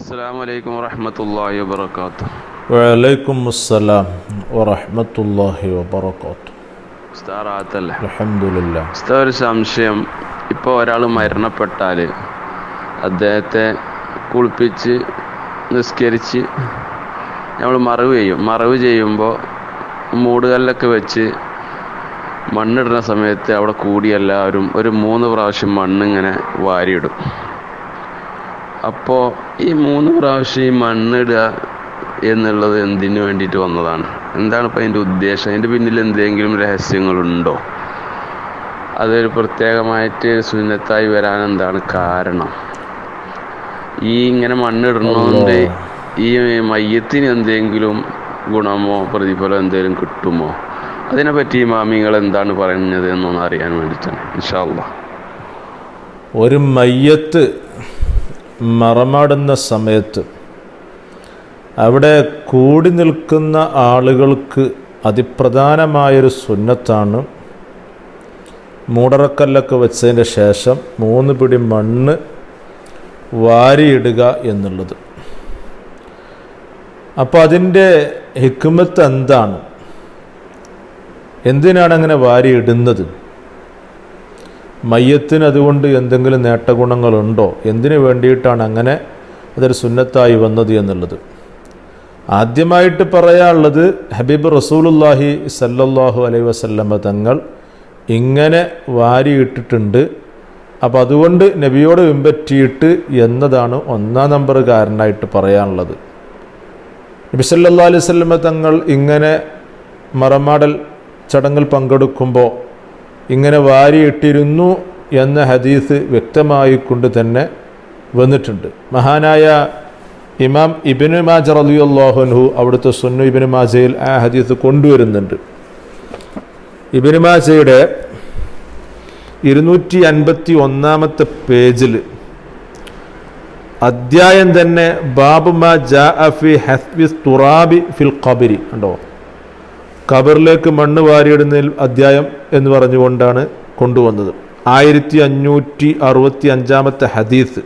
അസ്സാം വലൈക്കും വാഹമത്തല്ലാഹി വാത്തു വലൈക്കും അസ്സലാം വറഹമത്തല്ലാഹി വാത്തു ഉസ്താറാത്തല്ലേ അലഹമില്ല ഉസ്താ ഒരു സംശയം. ഇപ്പോൾ ഒരാൾ മരണപ്പെട്ടാൽ അദ്ദേഹത്തെ കുളിപ്പിച്ച് നിസ്കരിച്ച് നമ്മൾ മറവ് ചെയ്യും. മറവ് ചെയ്യുമ്പോൾ മൂടുകല്ലൊക്കെ വെച്ച് മണ്ണിടുന്ന സമയത്ത് അവിടെ കൂടി എല്ലാവരും ഒരു മൂന്ന് പ്രാവശ്യം മണ്ണിങ്ങനെ വാരിയിടും. അപ്പോൾ ഈ മൂന്ന് പ്രാവശ്യം ഈ മണ്ണിടുക എന്നുള്ളത് എന്തിനു വേണ്ടിയിട്ട് വന്നതാണ്? എന്താണ് ഇപ്പോൾ അതിന്റെ ഉദ്ദേശം? അതിന്റെ പിന്നിൽ എന്തെങ്കിലും രഹസ്യങ്ങളുണ്ടോ? അതൊരു പ്രത്യേകമായിട്ട് സുന്നത്തായി വരാൻ എന്താണ് കാരണം? ഈ ഇങ്ങനെ മണ്ണിടണോണ്ട് ഈ മയ്യത്തിന് എന്തെങ്കിലും ഗുണമോ പ്രതിഫലം എന്തെങ്കിലും കിട്ടുമോ? അതിനെപ്പറ്റി മാമിങ്ങൾ എന്താണ് പറയുന്നത് എന്നൊന്ന് അറിയാൻ വേണ്ടിയിട്ടാണ്. ഇൻഷാല്ല ഒരു മയ്യത്ത് മറമാടുന്ന സമയത്ത് അവിടെ കൂടി നിൽക്കുന്ന ആളുകൾക്ക് അതിപ്രധാനമായൊരു സുന്നത്താണ്. മൂടറക്കല്ലൊക്കെ വെച്ചതിന് ശേഷം മൂന്ന് പിടി മണ്ണ് വാരിയിടുക എന്നുള്ളത്. അപ്പോൾ അതിന്റെ ഹിക്കുമത്ത് എന്താണ്? എന്തിനാണ് അങ്ങനെ വാരിയിടുന്നത്? മയ്യത്തിന് അതുകൊണ്ട് എന്തെങ്കിലും നേട്ടഗുണങ്ങളുണ്ടോ? എന്തിനു വേണ്ടിയിട്ടാണ് അങ്ങനെ അതൊരു സുന്നത്തായി വന്നത് എന്നുള്ളത്? ആദ്യമായിട്ട് പറയാനുള്ളത് ഹബീബ് റസൂലുല്ലാഹി സല്ലല്ലാഹു അലൈ വസല്ലമ്മ തങ്ങൾ ഇങ്ങനെ വാരിയിട്ടിട്ടുണ്ട്. അപ്പോൾ അതുകൊണ്ട് നബിയോട് പിൻപറ്റിയിട്ട് എന്നതാണ് ഒന്നാം നമ്പർ കാരനായിട്ട് പറയാനുള്ളത്. നബി സല്ലാ അലൈഹി വസല്ലമ തങ്ങൾ ഇങ്ങനെ മറമാടൽ ചടങ്ങിൽ പങ്കെടുക്കുമ്പോൾ ഇങ്ങനെ വാരിയിട്ടിരുന്നു എന്ന ഹദീസ് വ്യക്തമായിക്കൊണ്ട് തന്നെ വന്നിട്ടുണ്ട്. മഹാനായ ഇമാം ഇബിന് മാജർ അലിയുല്ലാഹുൻഹു അവിടുത്തെ സുന്നു ഇബിന് മാജയിൽ ആ ഹദീസ് കൊണ്ടുവരുന്നുണ്ട്. ഇബിന് മാജയുടെ ഇരുന്നൂറ്റി അൻപത്തി ഒന്നാമത്തെ പേജിൽ അധ്യായം തന്നെ ബാബു മാ ജാ ഫി ഹസ്ബി തുറാബി ഫിൽ ഖബരി ഉണ്ടോ ഖബറിലേക്ക് മണ്ണ് വാരിയിടുന്നതിൽ അധ്യായം എന്ന് പറഞ്ഞുകൊണ്ടാണ് കൊണ്ടുവന്നത്. ആയിരത്തി അഞ്ഞൂറ്റി അറുപത്തി അഞ്ചാമത്തെ ഹദീസ്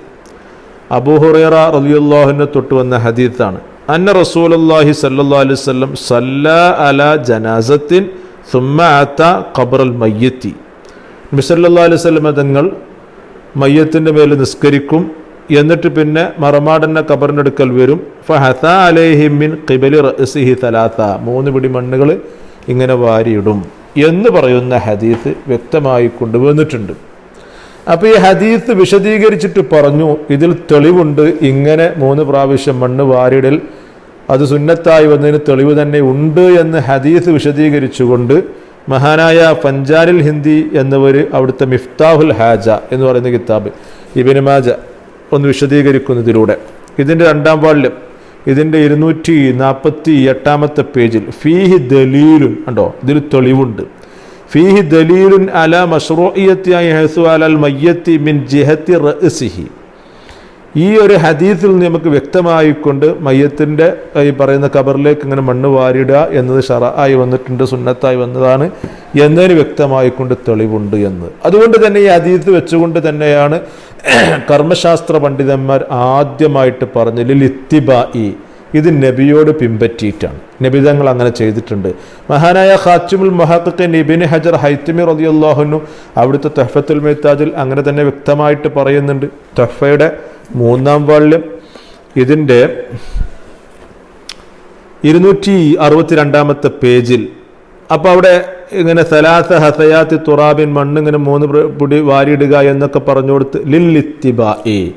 അബൂഹുറേറ റലിയുല്ലാഹുവിനെ തൊട്ട് വന്ന ഹദീസാണ്. അന്ന റസൂലല്ലാഹി സല്ലാ വസല്ലം സല്ല അല ജനാസത്തിൻ സുമ്മാത്ത ഖബറൽ മയ്യത്തി. മിസല്ലാ അലൈഹി വസല്ലം തങ്ങൾ മയ്യത്തിന്റെ മേൽ നിസ്കരിക്കും എന്നിട്ട് പിന്നെ മറമാടന്ന കബറിന്റെ അടുക്കൽ വരും. ഫഹസ അലേഹിമിൻ കിബലി റസിഹി തലാത്ത മൂന്ന് പിടി മണ്ണുകൾ ഇങ്ങനെ വാരിയിടും എന്ന് പറയുന്ന ഹദീസ് വ്യക്തമായി കൊണ്ടുവന്നിട്ടുണ്ട്. അപ്പോൾ ഈ ഹദീസ് വിശദീകരിച്ചിട്ട് പറഞ്ഞു ഇതിൽ തെളിവുണ്ട്. ഇങ്ങനെ മൂന്ന് പ്രാവശ്യം മണ്ണ് വാരിടൽ അത് സുന്നത്തായി വന്നതിന് തെളിവ് തന്നെ ഉണ്ട് എന്ന് ഹദീസ് വിശദീകരിച്ചുകൊണ്ട് മഹാനായ പഞ്ചാരിൽ ഹിന്ദി എന്നിവർ അവിടുത്തെ മിഫ്താഹുൽ ഹാജ എന്ന് പറയുന്ന കിതാബ് ഇബിന് മാജ ഒന്ന് വിശദീകരിക്കുന്നതിലൂടെ. ഇതിന്റെ രണ്ടാം വാളിലും ഇതിന്റെ ഇരുന്നൂറ്റി നാൽപ്പത്തി എട്ടാമത്തെ പേജിൽ ഫീഹി ദലീലുൻ ഉണ്ടോ ഇതിൽ തെളിവുണ്ട്. ഫീഹി ദലീലുൻ അല മഷ്റോയത്തി അലൽ മയ്യത്തി മിൻ ജിഹത്തി റസിഹി ഈ ഒരു ഹദീസിൽ നിന്ന് നമുക്ക് വ്യക്തമായിക്കൊണ്ട് മയ്യത്തിന്റെ ഈ പറയുന്ന കബറിലേക്ക് ഇങ്ങനെ മണ്ണ് വാരിടുക എന്നത് ഷറ ആയി വന്നിട്ടുണ്ട് സുന്നത്തായി വന്നതാണ് എന്നതിന് വ്യക്തമായിക്കൊണ്ട് തെളിവുണ്ട് എന്ന്. അതുകൊണ്ട് തന്നെ ഈ ഹദീസ് വെച്ചുകൊണ്ട് തന്നെയാണ് കർമ്മശാസ്ത്ര പണ്ഡിതന്മാർ ആദ്യമായിട്ട് പറഞ്ഞ ലിത്തിബായി ഇത് നബിയോട് പിൻപറ്റിയിട്ടാണ്. നബിതങ്ങൾ അങ്ങനെ ചെയ്തിട്ടുണ്ട്. മഹാനായ ഖാച്ചിമുൽ മഹാഖിൻ ഇബിൻ ഹജർ ഹൈത്തിമിർ റലിയുല്ലാഹുനു അവിടുത്തെ തഹഫത്തുൽ മെഹ്താജിൽ അങ്ങനെ തന്നെ വ്യക്തമായിട്ട് പറയുന്നുണ്ട്. തഹഫയുടെ മൂന്നാം വാള്യം ഇതിന്റെ ഇരുന്നൂറ്റി അറുപത്തി രണ്ടാമത്തെ പേജിൽ അപ്പോൾ അവിടെ ഇങ്ങനെ സലാസ ഹസയാത്തി തുറാബിൻ മണ്ണ് ഇങ്ങനെ മൂന്ന് പുടി വാരിയിടുക എന്നൊക്കെ പറഞ്ഞു കൊടുത്ത് ലില്ലിത്തിബായി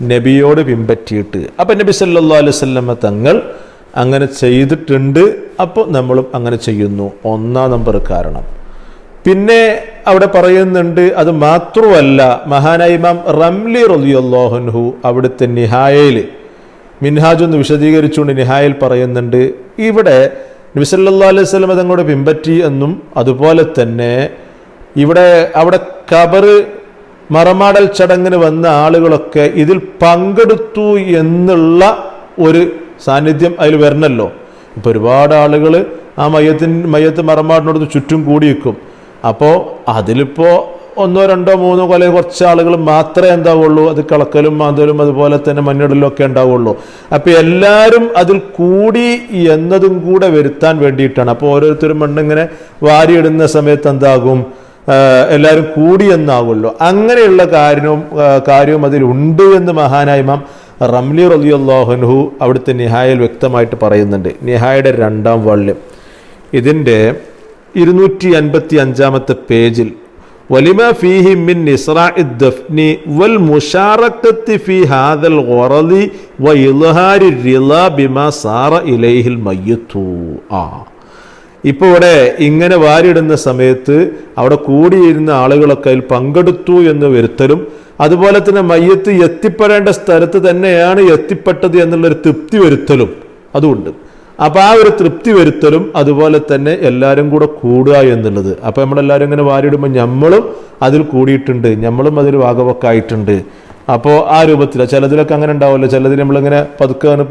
നബിയോട് പിൻപറ്റിയിട്ട്. അപ്പം നബി സല്ലാ അലൈഹി സ്വല്ലമ്മ തങ്ങൾ അങ്ങനെ ചെയ്തിട്ടുണ്ട്. അപ്പോൾ നമ്മളും അങ്ങനെ ചെയ്യുന്നു. ഒന്നാം നമ്പർ കാരണം. പിന്നെ അവിടെ പറയുന്നുണ്ട് അത് മാത്രമല്ല മഹാനായ ഇമാം റംലി റലിയുല്ലാഹുൻഹു അവിടുത്തെ നിഹായയിൽ മിൻഹാജ് ഒന്ന് വിശദീകരിച്ചുകൊണ്ട് നിഹായിൽ പറയുന്നുണ്ട് ഇവിടെ നബിസല്ലാ അലൈഹി സ്വലം തങ്ങളുടെ പിൻപറ്റി എന്നും അതുപോലെ തന്നെ ഇവിടെ അവിടെ കബറ് മറമാടൽ ചടങ്ങിന് വന്ന ആളുകളൊക്കെ ഇതിൽ പങ്കെടുത്തു എന്നുള്ള ഒരു സാന്നിധ്യം അതിൽ വരണല്ലോ. ഇപ്പം ഒരുപാട് ആളുകൾ ആ മയത്തിൻ മയത്ത് മറമാടിനോട് ചുറ്റും കൂടി നിൽക്കും. അപ്പോൾ അതിലിപ്പോൾ ഒന്നോ രണ്ടോ മൂന്നോ കൊല കുറച്ച് ആളുകൾ മാത്രമേ എന്താവുള്ളൂ. അത് കളക്കലും മാന്തലും അതുപോലെ തന്നെ മഞ്ഞടലും ഒക്കെ ഉണ്ടാവുള്ളൂ. അപ്പോൾ എല്ലാവരും അതിൽ കൂടി എന്നതും കൂടെ വരുത്താൻ വേണ്ടിയിട്ടാണ്. അപ്പോൾ ഓരോരുത്തരും മണ്ണിങ്ങനെ വാരിയിടുന്ന സമയത്ത് എന്താകും? എല്ലാവരും കൂടി എന്നാവുള്ളൂ. അങ്ങനെയുള്ള കാര്യവും കാര്യവും അതിലുണ്ട് എന്ന് മഹാനായ ഇമാം റംലി റലിയുല്ലാഹുൻഹു അവിടുത്തെ നിഹായിൽ വ്യക്തമായിട്ട് പറയുന്നുണ്ട്. നിഹായുടെ രണ്ടാം വള്യം ഇതിന്റെ ഇരുന്നൂറ്റി അൻപത്തി അഞ്ചാമത്തെ പേജിൽ വലിമ ഫീഹി മിൻ ഇസ്രാഇ ദഫ്നി വൽ മുഷാറക്കത്തി ഫി ഹാദൽ വറലി വ ഇൽഹാരി റില ബിമാ സാറ ഇലൈഹിൽ മയ്യത്തു. ആ. ഇപ്പോൾ ഇവിടെ ഇങ്ങനെ വാരിടുന്ന സമയത്ത് അവിടെ കൂടിയിരുന്ന ആളുകളൊക്കെ അതിൽ പങ്കെടുത്തു എന്ന് വരുത്തലും അതുപോലെ തന്നെ മയ്യത്ത് എത്തിപ്പെടേണ്ട സ്ഥലത്ത് തന്നെയാണ് എത്തിപ്പെട്ടത് എന്നുള്ളൊരു തൃപ്തി വരുത്തലും അതുമുണ്ട് അപ്പൊ ആ ഒരു തൃപ്തി വരുത്തലും അതുപോലെ തന്നെ എല്ലാവരും കൂടെ കൂടുക എന്നുള്ളത്. അപ്പൊ നമ്മളെല്ലാവരും ഇങ്ങനെ വാരിടുമ്പോൾ നമ്മളും അതിൽ കൂടിയിട്ടുണ്ട് നമ്മളും അതിൽ ഭാഗവക്കായിട്ടുണ്ട് അപ്പോൾ ആ രൂപത്തിലാണ് ചിലതിലൊക്കെ അങ്ങനെ ഉണ്ടാവില്ല ചിലതിൽ നമ്മളിങ്ങനെ പതുക്കെ അങ്ങനെ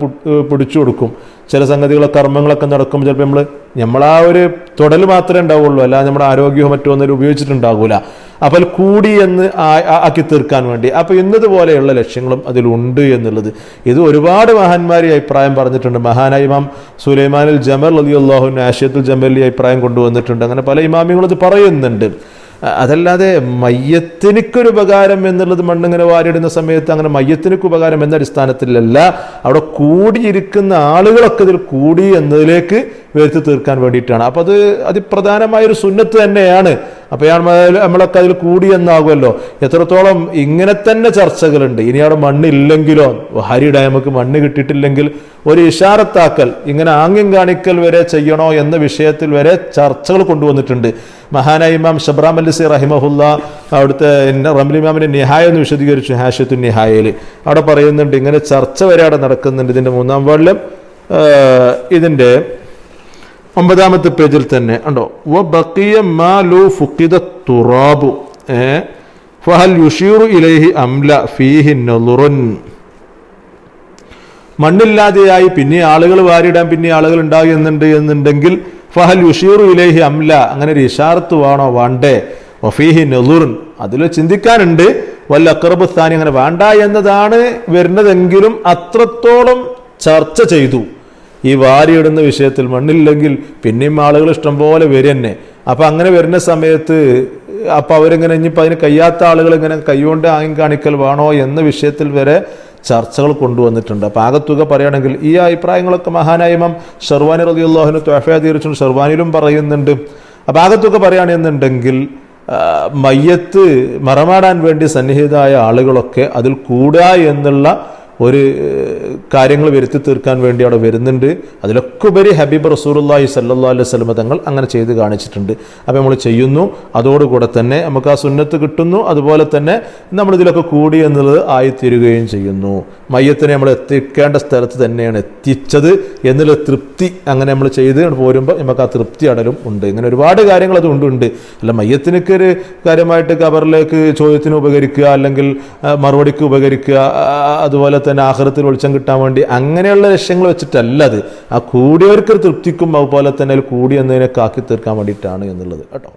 പിടിച്ചു കൊടുക്കും. ചില സംഗതികളോ കർമ്മങ്ങളൊക്കെ നടക്കുമ്പോൾ ചിലപ്പോൾ നമ്മൾ നമ്മളാ ഒരു തുടൽ മാത്രമേ ഉണ്ടാവുള്ളൂ. അല്ലാതെ നമ്മുടെ ആരോഗ്യമോ മറ്റോ ഒന്നും ഉപയോഗിച്ചിട്ടുണ്ടാകൂല അപ്പോൾ കൂടി എന്ന് ആക്കി തീർക്കാൻ വേണ്ടി. അപ്പോൾ ഇന്നതുപോലെയുള്ള ലക്ഷ്യങ്ങളും അതിലുണ്ട് എന്നുള്ളത്. ഇത് ഒരുപാട് മഹാന്മാർ അഭിപ്രായം പറഞ്ഞിട്ടുണ്ട്. മഹാനായ ഇമാം സുലൈമാനിൽ ജമൽ അലി അള്ളാഹു ആഷിയത്തുൽ ജമൽ ഈ അഭിപ്രായം കൊണ്ടുവന്നിട്ടുണ്ട്. അങ്ങനെ പല ഇമാമികളും ഇത് പറയുന്നുണ്ട്. അതല്ലാതെ മയ്യത്തിനൊരു ഉപകാരം എന്നുള്ളത് മണ്ണിങ്ങനെ വാരിടുന്ന സമയത്ത് അങ്ങനെ മയ്യത്തിനൊക്കെ ഉപകാരം എന്ന അടിസ്ഥാനത്തിലല്ല. അവിടെ കൂടിയിരിക്കുന്ന ആളുകളൊക്കെ ഇതിൽ കൂടി എന്നതിലേക്ക് വരുത്തി തീർക്കാൻ വേണ്ടിയിട്ടാണ്. അപ്പം അത് അതിപ്രധാനമായൊരു സുന്നത്ത് തന്നെയാണ് അപ്പോൾ ഞാൻ നമ്മളൊക്കെ അതിൽ കൂടി എന്നാകുമല്ലോ. എത്രത്തോളം ഇങ്ങനെ തന്നെ ചർച്ചകളുണ്ട്. ഇനി അവിടെ മണ്ണില്ലെങ്കിലോ ഹരി ഡാമക്ക് മണ്ണ് കിട്ടിയിട്ടില്ലെങ്കിൽ ഒരു ഇഷാരത്താക്കൽ ഇങ്ങനെ ആംഗ്യം കാണിക്കൽ വരെ ചെയ്യണോ എന്ന വിഷയത്തിൽ വരെ ചർച്ചകൾ കൊണ്ടുവന്നിട്ടുണ്ട്. മഹാനായ ഇമാം ഷബ്രാം അല്ലിസി റഹിമഹുല്ല അവിടുത്തെ റംലി ഇമാമിന്റെ നിഹായ എന്ന് വിശദീകരിച്ചു ഹാഷത്തു നിഹായയിൽ അവിടെ പറയുന്നുണ്ട് ഇങ്ങനെ ചർച്ച വരെ അവിടെ നടക്കുന്നുണ്ട്. ഇതിന്റെ മൂന്നാം വാള്യം ഇതിന്റെ ഒമ്പതാമത്തെ പേജിൽ തന്നെ ഉണ്ടോ? വ ബക്കിയ മാ ലു ഫുക്കിദ തുറാബു. ഏ? ഫഹൽ യുഷീറു ഇലൈഹി അംല ഫീഹി നളുറുൻ മണ്ണില്ലാതെയായി പിന്നെ ആളുകൾ വാരിടാൻ പിന്നെ ആളുകൾ ഉണ്ടാകുന്നുണ്ട് എന്നുണ്ടെങ്കിൽ ഫഹൽ യുഷീറു ഇലൈഹി അംല അങ്ങനെ ഒരു ഇഷാർത്ത് വേണോ? വേണ്ടേ. വഫീഹി നെലുറുൻ അതിൽ ചിന്തിക്കാനുണ്ട് വല്ല അക്രബുസ്ഥാനി അങ്ങനെ വേണ്ട എന്നതാണ് വരുന്നതെങ്കിലും അത്രത്തോളം ചർച്ച ചെയ്തു. ഈ വാരിയിടുന്ന വിഷയത്തിൽ മണ്ണില്ലെങ്കിൽ പിന്നെയും ആളുകൾ ഇഷ്ടംപോലെ വരും തന്നെ അപ്പൊ അങ്ങനെ വരുന്ന സമയത്ത് അപ്പൊ അവരിങ്ങനെ ഇനിയിപ്പോൾ അതിന് കഴിയാത്ത ആളുകൾ ഇങ്ങനെ കൈകൊണ്ട് ആയും കാണിക്കൽ വേണോ എന്ന വിഷയത്തിൽ വരെ ചർച്ചകൾ കൊണ്ടുവന്നിട്ടുണ്ട്. അപ്പൊ ആകത്തുക പറയുകയാണെങ്കിൽ ഈ അഭിപ്രായങ്ങളൊക്കെ മഹാനായ ഇമാം ഷെർവാനി റതിയുള്ളാഹിന് ത്വഫയ തീർച്ചും ഷെർവാനിലും പറയുന്നുണ്ട്. അപ്പൊ ആകത്തുക പറയുകയാണെന്നുണ്ടെങ്കിൽ മയ്യത്ത് മറമാടാൻ വേണ്ടി സന്നിഹിതമായ ആളുകളൊക്കെ അതിൽ കൂടുക എന്നുള്ള ഒരു കാര്യങ്ങൾ വരുത്തി തീർക്കാൻ വേണ്ടി അവിടെ വരുന്നുണ്ട്. അതിലൊക്കെ ഉപരി ഹബീബ് റസൂലുള്ളാഹി സല്ലാ അലൈഹി സ്വലമ തങ്ങൾ അങ്ങനെ ചെയ്ത് കാണിച്ചിട്ടുണ്ട്. അപ്പോൾ നമ്മൾ ചെയ്യുന്നു. അതോടുകൂടെ തന്നെ നമുക്ക് ആ സുന്നത്ത് കിട്ടുന്നു. അതുപോലെ തന്നെ നമ്മൾ ഇതിലൊക്കെ കൂടി എന്നുള്ളത് ആയിത്തീരുകയും ചെയ്യുന്നു. മയ്യത്തിനെ നമ്മൾ എത്തിക്കേണ്ട സ്ഥലത്ത് തന്നെയാണ് എത്തിച്ചത് എന്നുള്ള തൃപ്തി അങ്ങനെ നമ്മൾ ചെയ്ത് പോരുമ്പോൾ നമുക്ക് ആ തൃപ്തി അടലും ഉണ്ട്. ഇങ്ങനെ ഒരുപാട് കാര്യങ്ങൾ അത് ഉണ്ട് അല്ല മയ്യത്തിനൊക്കെ ഒരു കാര്യമായിട്ട് കബറിലേക്ക് ചോദ്യത്തിന് ഉപകരിക്കുക അല്ലെങ്കിൽ മറുപടിക്ക് ഉപകരിക്കുക അതുപോലെ തന്നെ ആഹൃത്തിൽ വെളിച്ചം കിട്ടാൻ വേണ്ടി അങ്ങനെയുള്ള ലക്ഷ്യങ്ങൾ വെച്ചിട്ടല്ല അത്. ആ കൂടിയവർക്ക് തൃപ്തിക്കും അതുപോലെ തന്നെ കൂടി എന്നതിനെ കാക്കി തീർക്കാൻ വേണ്ടിയിട്ടാണ് എന്നുള്ളത്. കേട്ടോ.